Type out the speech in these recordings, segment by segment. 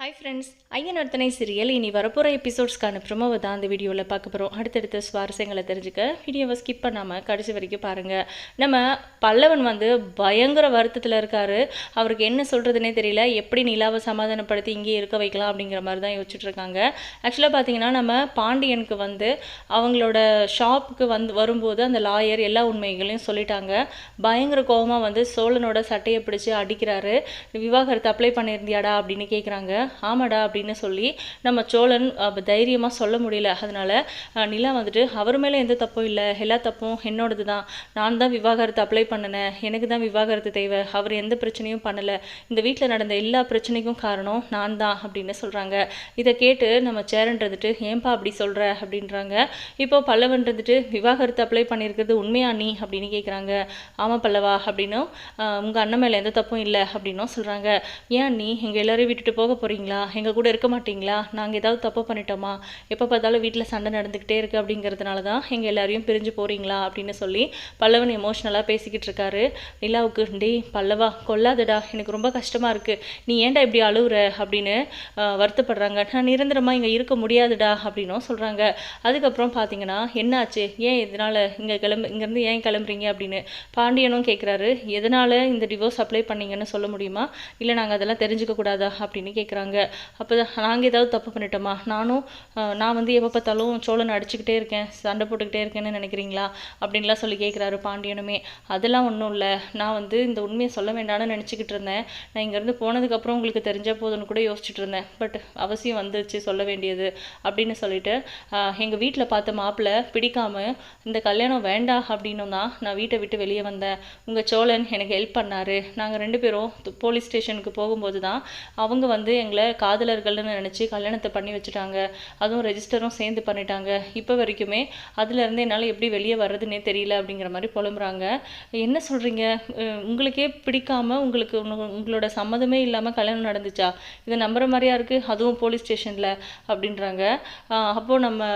Hi friends ஐயன் நர்த்தனை serial இனி வரப்போகிற எபிசோட்ஸ்க்கான ப்ரொமோவை தான் அந்த வீடியோவில் பார்க்க போகிறோம் அடுத்தடுத்த சுவாரஸ்யங்களை தெரிஞ்சுக்க வீடியோவை ஸ்கிப் பண்ணாமல் கடைசி வரைக்கும் பாருங்கள் நம்ம பல்லவன் வந்து பயங்கர வருத்தத்தில் இருக்காரு. அவருக்கு என்ன சொல்கிறதுனே தெரியல. எப்படி நிலாவை சமாதானப்படுத்தி இங்கேயே இருக்க வைக்கலாம் அப்படிங்கிற மாதிரி தான் யோசிச்சுட்ருக்காங்க ஆக்சுவலாக பார்த்தீங்கன்னா நம்ம பாண்டியனுக்கு வந்து அவங்களோட ஷாப்புக்கு வந்து வரும்போது அந்த லாயர் எல்லா உண்மைகளையும் சொல்லிட்டாங்க. பயங்கர கோபமாக வந்து சோழனோட சட்டையை பிடிச்சி அடிக்கிறாரு. விவாகரத்தை அப்ளை பண்ணியிருந்தியாடா அப்படின்னு கேட்குறாங்க ஆமாடா அப்படின்னு சொல்லி நம்ம சோழன் தைரியமாக சொல்ல முடியல. அதனால் நிலா வந்துட்டு அவர் மேலே எந்த தப்பும் இல்லை. எல்லா தப்பும் என்னோடது தான் நான் தான் விவாகரத்து அப்ளை பண்ணினேன். எனக்கு தான் விவாகரத்து தேவை. அவர் எந்த பிரச்சனையும் பண்ணலை. இந்த வீட்டில் நடந்த எல்லா பிரச்சனைக்கும் காரணம் நான் தான் அப்படின்னு சொல்கிறாங்க இதை கேட்டு நம்ம சேரன்றதுட்டு ஏன்பா அப்படி சொல்கிற அப்படின்றாங்க. இப்போ பல்லவன் விவாகரத்து அப்ளை பண்ணியிருக்கிறது உண்மையா நீ? அப்படின்னு கேட்குறாங்க ஆமாம் பல்லவா அப்படின்னும் உங்கள் அண்ணன் மேலே எந்த தப்பும் இல்லை அப்படின்னும் சொல்கிறாங்க ஏன் நீ? எங்கள் எல்லோரையும் விட்டுட்டு போக போகிறீங்களா எங்கள் கூட இருக்க மாட்டிங்களா? நாங்கள் ஏதாவது தப்பு பண்ணிட்டோமா? எப்போ பார்த்தாலும் வீட்டில் சண்டை நடந்துக்கிட்டே இருக்குது அப்படிங்கிறதுனால தான் எங்கள் எல்லாரையும் பிரிஞ்சு போகிறீங்களா அப்படின்னு சொல்லி பல்லவன் எமோஷ்னலாக பேசிக்கிட்டு இருக்காரு. நிலாவுக்கு டே பல்லவா கொல்லாதடா. எனக்கு ரொம்ப கஷ்டமாக இருக்குது நீ ஏன்டா இப்படி அழுவுற? அப்படின்னு வருத்தப்படுறாங்க. நான் நிரந்தரமாக இங்கே இருக்க முடியாதுடா. அப்படின்னும் சொல்கிறாங்க அதுக்கப்புறம் பார்த்தீங்கன்னா என்னாச்சு? ஏன் இதனால் இங்கே கிளம்பு இங்கேருந்து ஏன் கிளம்புறீங்க? அப்படின்னு பாண்டியனும் கேட்குறாரு எதனால் இந்த டிவோர்ஸ் அப்ளை பண்ணீங்கன்னு சொல்ல முடியுமா? இல்லை நாங்கள் அதெல்லாம் தெரிஞ்சுக்க கூடாதா? அப்படின்னு கேட்குறாங்க அப்போ நாங்கள் ஏதாவது தப்பு பண்ணிட்டோமா? நானும் நான் வந்து எப்போ பார்த்தாலும் சோழனை அடிச்சுக்கிட்டே இருக்கேன். சண்டை போட்டுக்கிட்டே இருக்கேன்னு நினைக்கிறீங்களா? அப்படின்லாம் சொல்லி கேட்குறாரு பாண்டியனுமே. அதெல்லாம் ஒன்றும் இல்லை. நான் வந்து இந்த உண்மையை சொல்ல வேண்டாம்னு நினச்சிக்கிட்டு இருந்தேன். நான் இங்கேருந்து போனதுக்கப்புறம் உங்களுக்கு தெரிஞ்சால் போதுன்னு கூட யோசிச்சுட்டு இருந்தேன். பட் அவசியம் வந்துச்சு சொல்ல வேண்டியது அப்படின்னு சொல்லிட்டு எங்கள் வீட்டில் பார்த்த மாப்பிள்ளை பிடிக்காம இந்த கல்யாணம் வேண்டாம் அப்படின்னும் தான் நான் வீட்டை விட்டு வெளியே வந்தேன். உங்கள் சோழன் எனக்கு ஹெல்ப் பண்ணார். நாங்கள் ரெண்டு பேரும் போலீஸ் ஸ்டேஷனுக்கு போகும்போது தான் அவங்க வந்து எங்கள் காதலர்கள்னு நினச்சி கல்யாணத்தை பண்ணி வச்சுட்டாங்க. அதுவும் ரெஜிஸ்டரும் சேர்ந்து பண்ணிட்டாங்க. இப்போ வரைக்குமே அதுலேருந்து என்னால் எப்படி வெளியே வர்றதுன்னே தெரியல அப்படிங்கிற மாதிரி புலம்புறாங்க. என்ன சொல்கிறீங்க உங்களுக்கே பிடிக்காம உங்களுக்கு உங்களோட சம்மதமே இல்லாமல் கல்யாணம் நடந்துச்சா? இதை நம்புற மாதிரியா இருக்குது அதுவும் போலீஸ் ஸ்டேஷனில் அப்படின்றாங்க. அப்போது நம்ம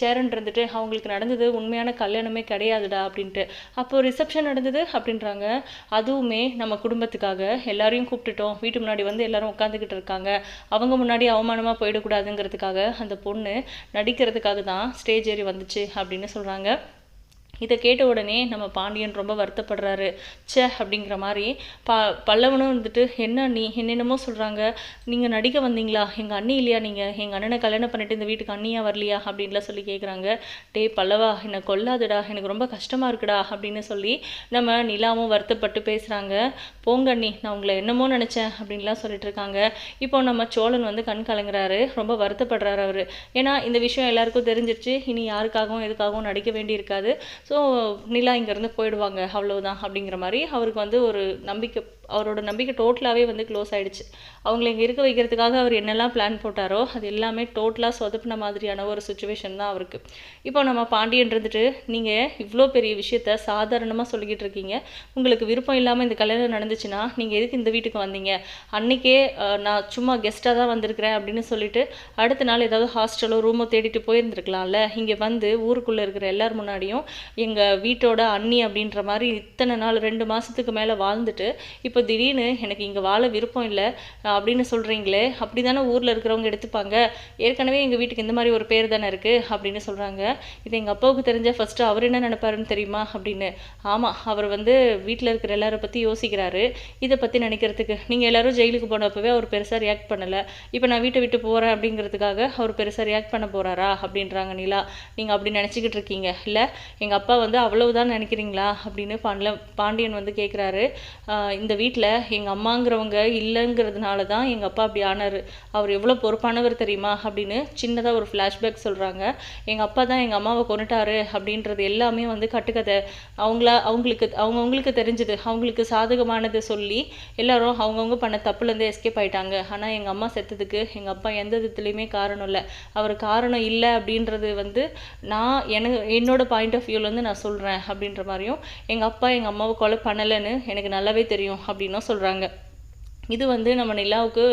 சேரன் இருந்துட்டு அவங்களுக்கு நடந்தது உண்மையான கல்யாணமே கிடையாதுடா அப்படின்ட்டு. அப்போ ரிசப்ஷன் நடந்தது அப்படின்றாங்க. அதுவுமே நம்ம குடும்பத்துக்காக எல்லாரையும் கூப்பிட்டுட்டோம். வீட்டு முன்னாடி வந்து எல்லாரும் உட்காந்துக்கிட்டு இருக்காங்க. அவங்க முன்னாடி அவமானமாக போயிடக்கூடாதுங்கிறதுக்காக அந்த பொண்ணு நடிக்கிறதுக்காக தான் ஸ்டேஜ் ஏறி வந்துச்சு அப்படின்னு சொல்கிறாங்க இதை கேட்ட உடனே நம்ம பாண்டியன் ரொம்ப வருத்தப்படுறாரு. ச்சே அப்படிங்கிற மாதிரி ப பல்லவனும் வந்துட்டு என்ன நீ என்னென்னமோ சொல்கிறாங்க நீங்கள் நடிக்க வந்தீங்களா? எங்கள் அண்ணி இல்லையா நீங்கள் எங்கள் அண்ணனை கல்யாணம் பண்ணிட்டு இந்த வீட்டுக்கு அண்ணியா வரலையா? அப்படின்லாம் சொல்லி கேட்குறாங்க டேய் பல்லவா என்னை கொல்லாதடா. எனக்கு ரொம்ப கஷ்டமாக இருக்குடா. அப்படின்னு சொல்லி நம்ம நிலாவும் வருத்தப்பட்டு பேசுகிறாங்க போங்க அண்ணி நான் உங்களை என்னமோ நினச்சேன். அப்படின்லாம் சொல்லிட்டு இருக்காங்க. இப்போ நம்ம சோழன் வந்து கண் கலங்குறாரு. ரொம்ப வருத்தப்படுறாரு அவர். ஏன்னா இந்த விஷயம் எல்லாருக்கும் தெரிஞ்சிருச்சு. இனி யாருக்காகவும் எதுக்காகவும் நடிக்க வேண்டியிருக்காது. ஸோ நிலா இங்கேருந்து போயிடுவாங்க அவ்வளோதான் அப்படிங்கிற மாதிரி அவருக்கு வந்து ஒரு நம்பிக்கை அவரோட நம்பிக்கை டோட்டலாகவே வந்து க்ளோஸ் ஆகிடுச்சு அவங்கள இங்கே இருக்க வைக்கிறதுக்காக அவர் என்னெல்லாம் பிளான் போட்டாரோ அது எல்லாமே டோட்டலாக சொதப்பின மாதிரியான ஒரு சுச்சுவேஷன் தான் அவருக்கு. இப்போ நம்ம பாண்டியன் இருந்துட்டு நீங்கள் இவ்வளோ பெரிய விஷயத்த சாதாரணமாக சொல்லிக்கிட்டு இருக்கீங்க. உங்களுக்கு விருப்பம் இல்லாமல் இந்த கல்யாணம் நடந்துச்சுன்னா நீங்கள் எதுக்கு இந்த வீட்டுக்கு வந்தீங்க? அன்றைக்கே நான் சும்மா கெஸ்ட்டாக தான் வந்திருக்கிறேன் அப்படின்னு சொல்லிட்டு அடுத்த நாள் ஏதாவது ஹாஸ்டலோ ரூமோ தேடிட்டு போயிருந்துருக்கலாம்ல? இங்கே வந்து ஊருக்குள்ளே இருக்கிற எல்லார் முன்னாடியும் எங்கள் வீட்டோட அண்ணி அப்படின்ற மாதிரி இத்தனை நாள் ரெண்டு மாதத்துக்கு மேலே வாழ்ந்துட்டு இப்போ இப்போ திடீர்னு எனக்கு இங்கே வாழ விருப்பம் இல்லை அப்படின்னு சொல்கிறீங்களே அப்படி தானே ஊரில் இருக்கிறவங்க எடுத்துப்பாங்க. ஏற்கனவே எங்கள் வீட்டுக்கு இந்த மாதிரி ஒரு பேர் தானே இருக்குது அப்படின்னு சொல்கிறாங்க இது எங்கள் அப்பாவுக்கு தெரிஞ்ச ஃபஸ்ட்டு அவர் என்ன நினைப்பாருன்னு தெரியுமா அப்படின்னு. ஆமாம் அவர் வந்து வீட்டில் இருக்கிற எல்லாரை பற்றி யோசிக்கிறாரு. இதை பற்றி நினைக்கிறதுக்கு. நீங்கள் எல்லாரும் ஜெயிலுக்கு போனப்பவே அவர் பெருசாக ரியாக்ட் பண்ணலை. இப்போ நான் வீட்டை விட்டு போகிறேன் அப்படிங்கிறதுக்காக அவர் பெருசாக ரியாக்ட் பண்ண போகிறாரா அப்படின்றாங்க நிலா. நீங்கள் அப்படி நினச்சிக்கிட்டு இருக்கீங்க. இல்லை எங்கள் அப்பா வந்து அவ்வளவுதான் நினைக்கிறீங்களா அப்படின்னு பாண்டியன் வந்து கேட்குறாரு இந்த வீட்டில் எங்கள் அம்மாங்கிறவங்க இல்லைங்கிறதுனால தான் எங்கள் அப்பா அப்படி ஆனார். அவர் எவ்வளோ பொறுப்பானவர் தெரியுமா? அப்படின்னு சின்னதாக ஒரு ஃப்ளாஷ்பேக் சொல்கிறாங்க எங்கள் அப்பா தான் எங்கள் அம்மாவை கொண்டுட்டாரு அப்படின்றது எல்லாமே வந்து கட்டுக்கதை. அவங்கள அவங்களுக்கு அவங்கவுங்களுக்கு தெரிஞ்சது. அவங்களுக்கு சாதகமானதை சொல்லி எல்லாரும் அவங்கவுங்க பண்ண தப்புலேருந்து எஸ்கேப் ஆயிட்டாங்க. ஆனால் எங்கள் அம்மா செத்ததுக்கு எங்கள் அப்பா எந்த விதத்துலையுமே காரணம் இல்லை. அவர் காரணம் இல்லை அப்படின்றது வந்து நான் எனக்கு என்னோட பாயிண்ட் ஆஃப் வியூலேருந்து நான் சொல்கிறேன் அப்படின்ற மாதிரியும் எங்கள் அப்பா எங்கள் அம்மாவை கொலை பண்ணலைன்னு எனக்கு நல்லாவே தெரியும் அப்படின்னும் சொல்கிறாங்க இது வந்து நம்ம நிலாவுக்கு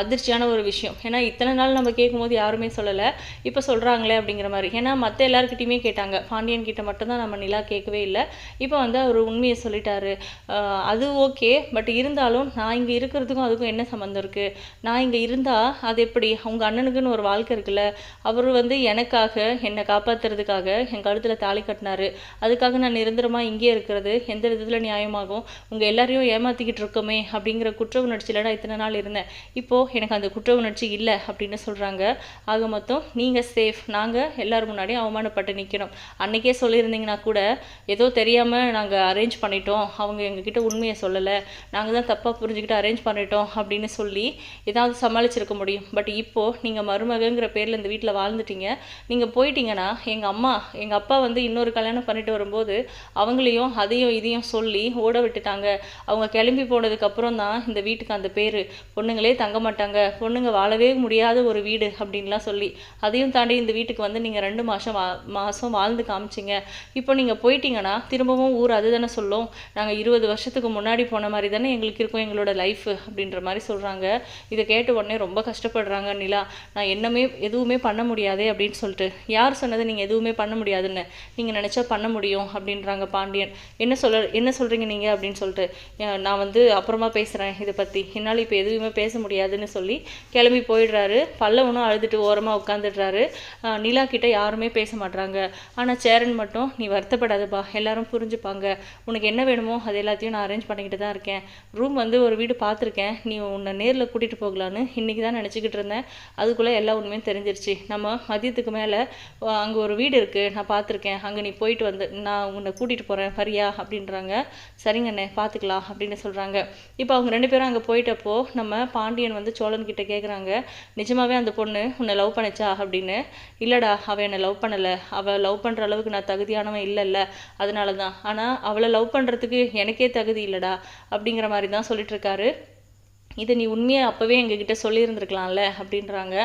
அதிர்ச்சியான ஒரு விஷயம். ஏன்னா இத்தனை நாள் நம்ம கேட்கும்போது யாருமே சொல்லலை. இப்போ சொல்கிறாங்களே அப்படிங்கிற மாதிரி. ஏன்னா மற்ற எல்லாருக்கிட்டையுமே கேட்டாங்க. பாண்டியன் கிட்ட மட்டும்தான் நம்ம நிலா கேட்கவே இல்லை. இப்போ வந்து அவர் உண்மையை சொல்லிட்டாரு. அது ஓகே. பட் இருந்தாலும் நான் இங்கே இருக்கிறதுக்கும் அதுக்கும் என்ன சம்மந்தம் இருக்குது நான் இங்கே இருந்தால் அது எப்படி? உங்கள் அண்ணனுக்குன்னு ஒரு வாழ்க்கை இருக்குல்ல. அவர் வந்து எனக்காக என்னை காப்பாற்றுறதுக்காக என் கழுத்தில் தாலி கட்டினாரு. அதுக்காக நான் நிரந்தரமாக இங்கே இருக்கிறது. எந்த விதத்தில் நியாயமாகும்? உங்கள் எல்லாரையும் ஏமாற்றிக்கிட்டு இருக்கோமே அப்படிங்கிற குற்ற உணர்ச்சியில் நான் இத்தனை நாள் இருந்தேன். இப்போது எனக்கு அந்த குற்ற உணர்ச்சி இல்லை அப்படின்னு சொல்கிறாங்க ஆக மொத்தம் நீங்கள் சேஃப் நாங்கள் எல்லோரும் முன்னாடியும் அவமானப்பட்டு நிற்கணும் அன்றைக்கே சொல்லியிருந்தீங்கன்னா கூட ஏதோ தெரியாமல் நாங்கள் அரேஞ்ச் பண்ணிட்டோம். அவங்க எங்ககிட்ட உண்மையை சொல்லலை. நாங்கள் தான் தப்பாக புரிஞ்சுக்கிட்டு அரேஞ்ச் பண்ணிட்டோம் அப்படின்னு சொல்லி ஏதாவது சமாளிச்சிருக்க முடியும். பட் இப்போது நீங்கள் மருமகங்கிற பேரில் இந்த வீட்டில் வாழ்ந்துட்டீங்க. நீங்கள் போயிட்டீங்கன்னா எங்கள் அம்மா எங்கள் அப்பா வந்து இன்னொரு கல்யாணம் பண்ணிட்டு வரும்போது அவங்களையும் அதையும் இதையும் சொல்லி ஓட விட்டுட்டாங்க. அவங்க கிளம்பி போனதுக்கப்புறம் தான் இந்த வீட்டுக்கு அந்த பேர். பொண்ணுங்களே தங்க மாட்டாங்க. பொண்ணுங்க வாழவே முடியாத ஒரு வீடு அப்படின்லாம் சொல்லி அதையும் தாண்டி இந்த வீட்டுக்கு வந்து நீங்கள் ரெண்டு மாதம் வா மாதம் வாழ்ந்து காமிச்சிங்க. இப்போ நீங்கள் போயிட்டீங்கன்னா திரும்பவும் ஊர் அதுதானே சொல்லும். நாங்கள் இருபது வருஷத்துக்கு முன்னாடி போன மாதிரி தானே எங்களுக்கு இருக்கும் எங்களோட லைஃப் அப்படின்ற மாதிரி சொல்கிறாங்க இதை கேட்ட உடனே ரொம்ப கஷ்டப்படுறாங்க நிலா. நான் என்னமே எதுவுமே பண்ண முடியாதே அப்படின்னு சொல்லிட்டு. யார் சொன்னது நீங்கள் எதுவுமே பண்ண முடியாதுன்னு? நீங்கள் நினச்சா பண்ண முடியும் அப்படின்றாங்க பாண்டியன். என்ன சொல்ல என்ன சொல்கிறீங்க நீங்கள் அப்படின்னு சொல்லிட்டு. நான் வந்து அப்புறமா பேசுகிறேன் இதை பற்றி என்னால் இப்போ எதுவுமே பேச முடியாதுன்னு சொல்லி கிளம்பி போயிடுறாரு. பல்லவனும் அழுதுட்டு ஓரமாக உட்காந்துடுறாரு நிலா கிட்ட யாருமே பேச மாட்றாங்க. ஆனால் சேரன் மட்டும் நீ வருத்தப்படாதப்பா. எல்லாரும் புரிஞ்சுப்பாங்க. உனக்கு என்ன வேணுமோ அது எல்லாத்தையும் நான் அரேஞ்ச் பண்ணிக்கிட்டு தான் இருக்கேன். ரூம் வந்து ஒரு வீடு பார்த்துருக்கேன். நீ உன்னை நேரில் கூட்டிகிட்டு போகலான்னு இன்றைக்கி தான் நினச்சிக்கிட்டு இருந்தேன். அதுக்குள்ளே எல்லா உண்மையும் தெரிஞ்சிருச்சு. நம்ம மதியத்துக்கு மேலே அங்கே ஒரு வீடு இருக்குது நான் பார்த்துருக்கேன். அங்கே நீ போயிட்டு வந்து நான் உன்னை கூட்டிகிட்டு போகிறேன் வரியா? அப்படின்றாங்க. சரிங்கண்ணே பார்த்துக்கலாம். அப்படின்னு சொல்கிறாங்க இப்போ அவங்க ரெண்டு பேரும் அங்கே போயிட்டப்போ நம்ம பாண்டியன் வந்து சோழன் கிட்ட கேட்குறாங்க நிஜமாவே அந்த பொண்ணு உன்னை லவ் பண்ணிச்சா? அப்படின்னு. இல்லைடா அவள் என்னை லவ் பண்ணலை. அவள் லவ் பண்ணுற அளவுக்கு நான் தகுதியானவன் இல்லைல்ல. அதனால தான் ஆனால் அவளை லவ் பண்ணுறதுக்கு எனக்கே தகுதி இல்லைடா. அப்படிங்கிற மாதிரி தான் சொல்லிட்டு இருக்காரு. இதை நீ உண்மையை அப்போவே எங்ககிட்ட சொல்லியிருந்துருக்கலாம்ல அப்படின்றாங்க.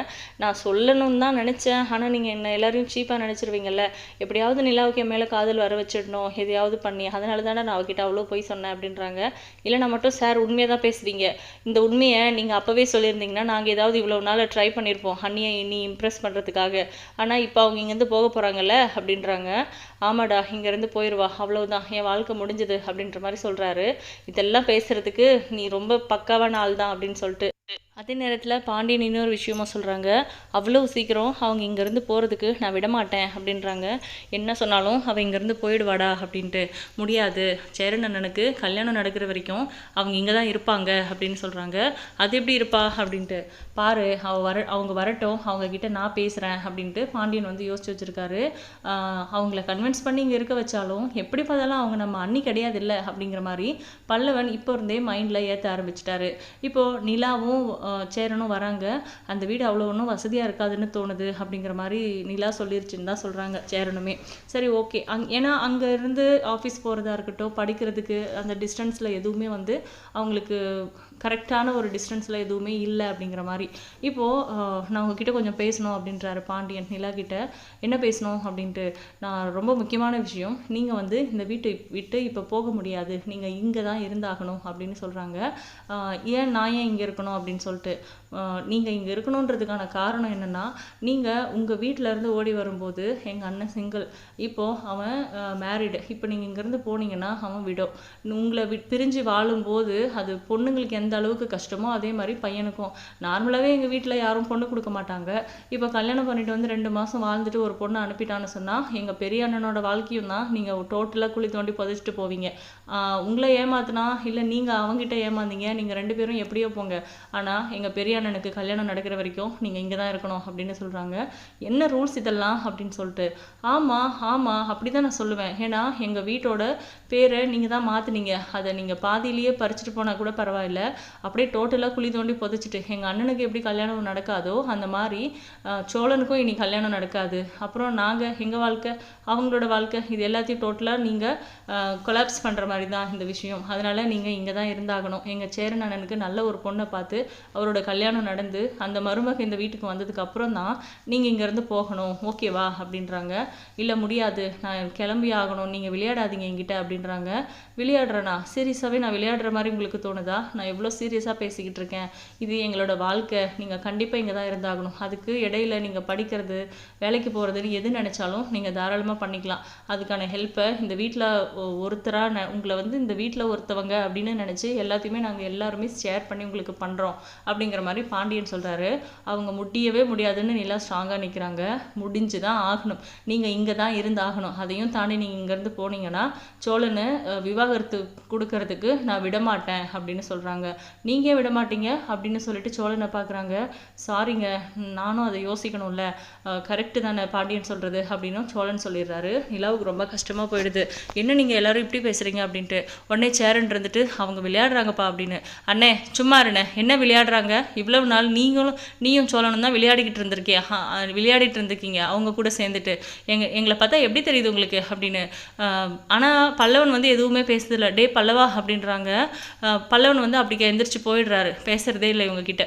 நான் சொல்லணும்னு தான் நினச்சேன். ஆனால் நீங்கள் என்ன எல்லாரையும் சீப்பாக நினச்சிருவீங்கல்ல. எப்படியாவது நிலாவுக்கு மேலே காதல் வர வச்சிடணும். எதையாவது பண்ணி அதனால தானே நான் அவகிட்ட அவ்வளோ போய் சொன்னேன் அப்படின்றாங்க. இல்லைனா மட்டும் சார் உண்மையாக தான் பேசுகிறீங்க இந்த உண்மையை நீங்கள் அப்போவே சொல்லியிருந்தீங்கன்னா நாங்கள் ஏதாவது இவ்வளோ நாள் ட்ரை பண்ணியிருப்போம். ஹன்னியை நீ இம்ப்ரெஸ் பண்ணுறதுக்காக ஆனால் இப்போ அவங்க இங்கேருந்து போக போகிறாங்கல்ல அப்படின்றாங்க. ஆமாடா இங்கேருந்து போயிடுவா அவ்வளோதான் என் வாழ்க்கை முடிஞ்சது அப்படின்ற மாதிரி சொல்கிறாரு இதெல்லாம் பேசுகிறதுக்கு நீ ரொம்ப பக்காவான ஆள் தான் அப்படின்னு சொல்லிட்டு. அதே நேரத்தில் பாண்டியன் இன்னொரு விஷயமாக சொல்கிறாங்க அவ்வளோ சீக்கிரம் அவங்க இங்கேருந்து போகிறதுக்கு நான் விடமாட்டேன் அப்படின்றாங்க. என்ன சொன்னாலும் அவள் இங்கேருந்து போயிடுவாடா அப்படின்ட்டு. முடியாது. சேரன் அண்ணனுக்கு கல்யாணம் நடக்கிற வரைக்கும் அவங்க இங்கே தான் இருப்பாங்க அப்படின்னு சொல்கிறாங்க அது எப்படி இருப்பா? அப்படின்ட்டு. பாரு அவள் வர அவங்க வரட்டும். அவங்கக்கிட்ட நான் பேசுகிறேன் அப்படின்ட்டு பாண்டியன் வந்து யோசிச்சு வச்சுருக்காரு. அவங்கள கன்வின்ஸ் பண்ணி இங்கே இருக்க வச்சாலும் எப்படி பார்த்தாலும் அவங்க நம்ம அண்ணி கிடையாது இல்லை அப்படிங்கிற மாதிரி பல்லவன் இப்போ இருந்தே மைண்டில் ஏற்ற ஆரம்பிச்சிட்டாரு. இப்போது நிலாவும் சேரனும் வராங்க. அந்த வீடு அவ்வளோ ஒன்றும் வசதியாக இருக்காதுன்னு தோணுது அப்படிங்கிற மாதிரி நிலா சொல்லிருச்சுன்னு தான் சொல்கிறாங்க சேரனுமே. சரி ஓகே அங் ஏன்னா அங்கே இருந்து ஆஃபீஸ் போகிறதா இருக்கட்டும் படிக்கிறதுக்கு அந்த டிஸ்டன்ஸில் எதுவுமே வந்து அவங்களுக்கு கரெக்டான ஒரு டிஸ்டன்ஸில் எதுவுமே இல்லை அப்படிங்கிற மாதிரி. இப்போது நான் உங்ககிட்ட கொஞ்சம் பேசணும் அப்படின்றாரு பாண்டியன் நிலா கிட்ட. என்ன பேசணும் அப்படின்ட்டு. நான் ரொம்ப முக்கியமான விஷயம். நீங்கள் வந்து இந்த வீட்டை விட்டு இப்போ போக முடியாது. நீங்கள் இங்கே தான் இருந்தாகணும் அப்படின்னு சொல்கிறாங்க ஏன் நான் ஏன் இங்கே இருக்கணும் அப்படின்னு சொல்லிட்டு. நீங்கள் இங்கே இருக்கணுன்றதுக்கான காரணம் என்னென்னா நீங்கள் உங்கள் இருந்து ஓடி வரும்போது எங்கள் அண்ணன் சிங்கிள் இப்போது அவன் மேரிடு இப்போ நீங்கள் இங்கேருந்து போனீங்கன்னா அவன் விடும் உங்களை வி பிரிஞ்சு வாழும்போது அது பொண்ணுங்களுக்கு எந்த அளவுக்கு கஷ்டமோ அதே மாதிரி பையனுக்கும். நார்மலாகவே எங்கள் வீட்டில் யாரும் பொண்ணு கொடுக்க மாட்டாங்க. இப்போ கல்யாணம் பண்ணிட்டு வந்து ரெண்டு மாதம் வாழ்ந்துட்டு ஒரு பொண்ணை அனுப்பிட்டான்னு சொன்னால் எங்கள் பெரிய அண்ணனோட வாழ்க்கையும் தான் நீங்கள் டோட்டலாக குழி தோண்டி புதைச்சிட்டு போவீங்க. உங்களை ஏமாத்துனா இல்லை நீங்கள் அவங்ககிட்ட ஏமாந்தீங்க நீங்கள் ரெண்டு பேரும் எப்படியோ போங்க. ஆனால் எங்கள் பெரிய அண்ணனுக்கு கல்யாணம் நடக்கிற வரைக்கும் நீங்கள் இங்கே தான் இருக்கணும் அப்படின்னு சொல்கிறாங்க என்ன ரூல்ஸ் இதெல்லாம் அப்படின்னு சொல்லிட்டு. ஆமாம் ஆமாம் அப்படி தான் நான் சொல்லுவேன். ஏன்னா எங்கள் வீட்டோட பேரை நீங்கள் தான் மாற்றுனீங்க அதை நீங்கள் பாதியிலேயே பறிச்சுட்டு போனால் கூட பரவாயில்ல. அப்படியே டோட்டலாக குழி தோண்டி புதைச்சிட்டு எங்கள் அண்ணனுக்கு எப்படி கல்யாணம் நடக்காதோ அந்த மாதிரி சோழனுக்கும் இனி கல்யாணம் நடக்காது. அப்புறம் நாங்கள் எங்கள் வாழ்க்கை அவங்களோட வாழ்க்கை இது எல்லாத்தையும் டோட்டலாக நீங்கள் கொலாப்ஸ் பண்ணுற மாதிரி தான் இந்த விஷயம். அதனால் நீங்கள் இங்கே தான் இருந்தாகணும். எங்கள் சேரன் அண்ணனுக்கு நல்ல ஒரு பொண்ணை பார்த்து அவரோட கல்யாணம் நடந்து அந்த மருமக இந்த வீட்டுக்கு வந்ததுக்கு அப்புறம் தான் நீங்கள் இங்கேருந்து போகணும். ஓகேவா அப்படின்றாங்க. இல்லை முடியாது. நான் கிளம்பி ஆகணும். நீங்கள் விளையாடாதீங்க என்கிட்ட அப்படின்றாங்க. விளையாடுறேனா? சீரியஸாகவே நான் விளையாடுற மாதிரி உங்களுக்கு தோணுதா? நான் எவ்வளோ எவ்வளோ சீரியஸாக பேசிக்கிட்டு இருக்கேன். இது எங்களோட வாழ்க்கை. நீங்கள் கண்டிப்பாக இங்கே தான் இருந்தாகணும். அதுக்கு இடையில நீங்கள் படிக்கிறது வேலைக்கு போகிறதுன்னு எது நினச்சாலும் நீங்கள் தாராளமாக பண்ணிக்கலாம். அதுக்கான ஹெல்ப்பை இந்த வீட்டில் ஒருத்தராக உங்களை வந்து இந்த வீட்டில் ஒருத்தவங்க அப்படின்னு நினச்சி எல்லாத்தையுமே நாங்கள் எல்லாருமே ஷேர் பண்ணி உங்களுக்கு பண்ணுறோம் அப்படிங்கிற மாதிரி பாண்டியன் சொல்கிறாரு அவங்க முடியவே முடியாதுன்னு நிலா ஸ்ட்ராங்காக நிற்கிறாங்க முடிஞ்சு தான் ஆகணும். நீங்கள் இங்கே தான் இருந்தாகணும். அதையும் தாண்டி நீங்கள் இங்கேருந்து போனீங்கன்னா சோழனை விவாகரத்து கொடுக்கறதுக்கு நான் விடமாட்டேன் அப்படின்னு சொல்கிறாங்க நீங்கள் விட மாட்டீங்க அப்படின்னு சொல்லிட்டு சோழனை பார்க்குறாங்க சாரிங்க நானும் அதை யோசிக்கணும்ல. கரெக்டு தானே பாண்டியன் சொல்கிறது அப்படின்னும் சோழன் சொல்லிடுறாரு. நிலாவுக்கு ரொம்ப கஷ்டமாக போயிடுது. என்ன நீங்கள் எல்லாரும் இப்படி பேசுகிறீங்க அப்படின்ட்டு. உடனே சேரன் இருந்துட்டு அவங்க விளையாடுறாங்கப்பா அப்படின்னு. அண்ணே சும்மா இருண்ணே. என்ன விளையாடுறாங்க? இவ்வளவு நாள் நீங்களும் நீயும் சோழனும் தான் விளையாடிக்கிட்டு இருந்திருக்கியா? விளையாடிட்டு இருந்திருக்கீங்க. அவங்க கூட சேர்ந்துட்டு. எங்க எங்களை பார்த்தா எப்படி தெரியுது உங்களுக்கு அப்படின்னு. ஆனால் பல்லவன் வந்து எதுவுமே பேசுறதில்ல. டே பல்லவா அப்படின்றாங்க. பல்லவன் வந்து அப்படி எந்திரிச்சு போயிடுறாரு. பேசுறதே இல்லை இவங்க கிட்ட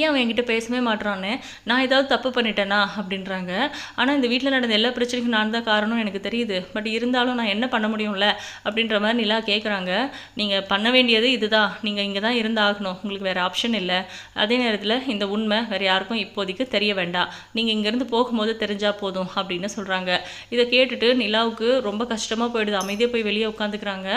ஏன் அவன் என்கிட்ட பேசவே மாட்றான்னு? நான் ஏதாவது தப்பு பண்ணிட்டேனா? அப்படின்றாங்க. ஆனால் இந்த வீட்டில் நடந்த எல்லா பிரச்சனைக்கும் நான் தான் காரணம் எனக்கு தெரியுது. பட் இருந்தாலும் நான் என்ன பண்ண முடியும்ல? அப்படின்ற மாதிரி நிலா கேட்குறாங்க நீங்கள் பண்ண வேண்டியது இதுதான் நீங்கள் இங்கே தான் இருந்தாகணும் உங்களுக்கு வேறு ஆப்ஷன் இல்லை. அதே நேரத்தில் இந்த உண்மை வேறு யாருக்கும் இப்போதைக்கு தெரிய வேண்டாம். நீங்கள் இங்கேருந்து போகும்போது தெரிஞ்சால் போதும் அப்படின்னு சொல்கிறாங்க இதை கேட்டுட்டு நிலாவுக்கு ரொம்ப கஷ்டமாக போயிடுது. அமைதியாக போய் வெளியே உட்காந்துக்கிறாங்க.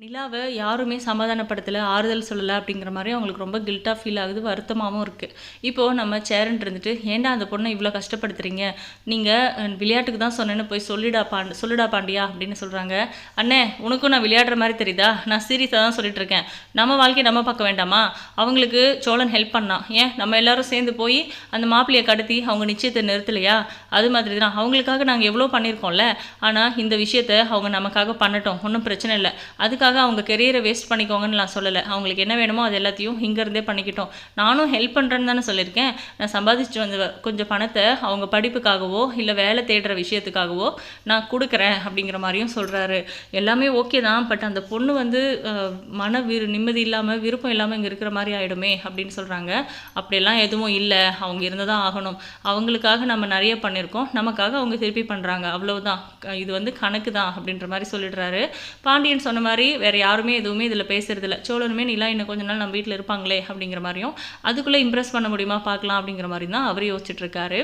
நிலாவை யாருமே சமாதானப்படுத்தலை ஆறுதல் சொல்லலை அப்படிங்கிற மாதிரி அவங்களுக்கு ரொம்ப கில்ட்டாக ஃபீல் ஆகுது வருத்தமாகவும் இருக்குது இப்போது நம்ம சேரன் இருந்துட்டு ஏன்டா அந்த பொண்ணை இவ்வளோ கஷ்டப்படுத்துறீங்க? நீங்கள் விளையாட்டுக்கு தான் சொன்னேன்னு போய் சொல்லிடா பாண்டி சொல்லிடா பாண்டியா அப்படின்னு சொல்கிறாங்க அண்ணே உனக்கும் நான் விளையாடுற மாதிரி தெரியுதா? நான் சீரியஸாக தான் சொல்லிட்டு இருக்கேன். நம்ம வாழ்க்கையை நம்ம பார்க்க வேண்டாமா? அவங்களுக்கு சோழன் ஹெல்ப் பண்ணான். ஏன்? நம்ம எல்லாரும் சேர்ந்து போய் அந்த மாப்பிள்ளையை கடத்தி அவங்க நிச்சயத்தை நிறுத்தலையா? அது மாதிரி தான். அவங்களுக்காக நாங்கள் எவ்வளோ பண்ணியிருக்கோம்ல? ஆனால் இந்த விஷயத்த அவங்க நமக்காக பண்ணட்டும். ஒன்றும் பிரச்சனை இல்லை. அதுக்காக அவங்க கெரியரை வேஸ்ட் பண்ணிக்கோங்கன்னு நான் சொல்லலை. அவங்களுக்கு என்ன வேணுமோ அது எல்லாத்தையும் இங்கேருந்தே பண்ணிக்கிட்டோம். நானும் ஹெல்ப் பண்ணுறேன்னு தானே சொல்லியிருக்கேன். நான் சம்பாதிச்சுட்டு வந்த கொஞ்சம் பணத்தை அவங்க படிப்புக்காகவோ இல்லை வேலை தேடுற விஷயத்துக்காகவோ நான் கொடுக்குறேன் அப்படிங்கிற மாதிரியும் சொல்கிறாரு எல்லாமே ஓகே தான். பட் அந்த பொண்ணு வந்து மன விரு நிம்மதி இல்லாமல் விருப்பம் இல்லாமல் இங்கே இருக்கிற மாதிரி ஆகிடுமே அப்படின்னு சொல்கிறாங்க அப்படியெல்லாம் எதுவும் இல்லை. அவங்க இருந்து தான் ஆகணும். அவங்களுக்காக நம்ம நிறைய பண்ணியிருக்கோம். நமக்காக அவங்க திருப்பி பண்ணுறாங்க அவ்வளவுதான். க- இது வந்து கணக்கு தான் அப்படின்ற மாதிரி சொல்லிடுறாரு. பாண்டியன் சொன்ன மாதிரி வேறு யாருமே எதுவுமே இதில் பேசுறதில்ல சோழனுமே நிலா இன்னும் கொஞ்ச நாள் நம்ம வீட்டில் இருப்பாங்களே அப்படிங்கிற மாதிரியும் அதுக்குள்ளே இம்ப்ரெஸ் பண்ண முடியுமா பார்க்கலாம் அப்படிங்கிற மாதிரி தான் அவர் யோசிச்சுட்ருக்காரு.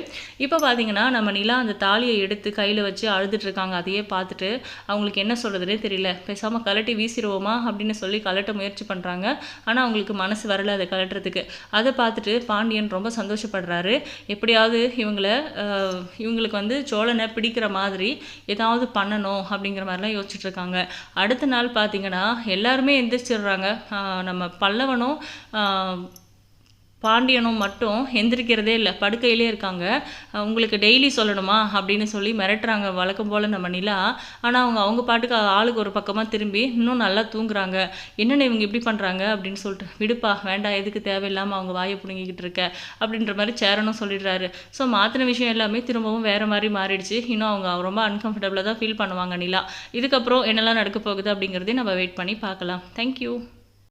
இப்போ பார்த்தீங்கன்னா நம்ம நிலா அந்த தாலியை எடுத்து கையில் வச்சு அழுதுட்ருக்காங்க. அதையே பார்த்துட்டு அவங்களுக்கு என்ன சொல்கிறதுனே தெரியல. பேசாமல் கலட்டி வீசிடுவோமா அப்படின்னு சொல்லி கலட்ட முயற்சி பண்ணுறாங்க ஆனால் அவங்களுக்கு மனசு வரல அதை கலட்டுறதுக்கு அதை பார்த்துட்டு பாண்டியன் ரொம்ப சந்தோஷப்படுறாரு. எப்படியாவது இவங்களை இவங்களுக்கு வந்து சோழனை பிடிக்கிற மாதிரி ஏதாவது பண்ணணும் அப்படிங்கிற மாதிரிலாம் யோசிச்சுட்ருக்காங்க. அடுத்த நாள் பார்த்தீங்கன்னா எல்லாருமே எந்திரிச்சிடுறாங்க. நம்ம பல்லவனும் பாண்டியனும் மட்டும் எந்திரிக்கிறதே இல்லை படுக்கையிலே இருக்காங்க. உங்களுக்கு டெய்லி சொல்லணுமா? அப்படின்னு சொல்லி மிரட்டுறாங்க வழக்கம் போல் நம்ம நிலா. ஆனால் அவங்க அவங்க பாட்டுக்கு ஆளுக்கு ஒரு பக்கமாக திரும்பி இன்னும் நல்லா தூங்குறாங்க. என்னென்ன இவங்க இப்படி பண்ணுறாங்க அப்படின்னு சொல்லிட்டு விடுப்பா வேண்டாம் எதுக்கு தேவையில்லாமல் அவங்க வாயை பிடுங்கிக்கிட்டு இருக்க? அப்படின்ற மாதிரி சேரனும் சொல்லிடுறாரு. ஸோ மாற்றின விஷயம் எல்லாமே திரும்பவும் வேறு மாதிரி மாறிடுச்சு. இன்னும் அவங்க ரொம்ப அன்கம்ஃபர்டபுளாக தான் ஃபீல் பண்ணுவாங்க நிலா. இதுக்கப்புறம் என்னெல்லாம் நடக்க போகுது அப்படிங்கிறதையும் நம்ம வெயிட் பண்ணி பார்க்கலாம். தேங்க்யூ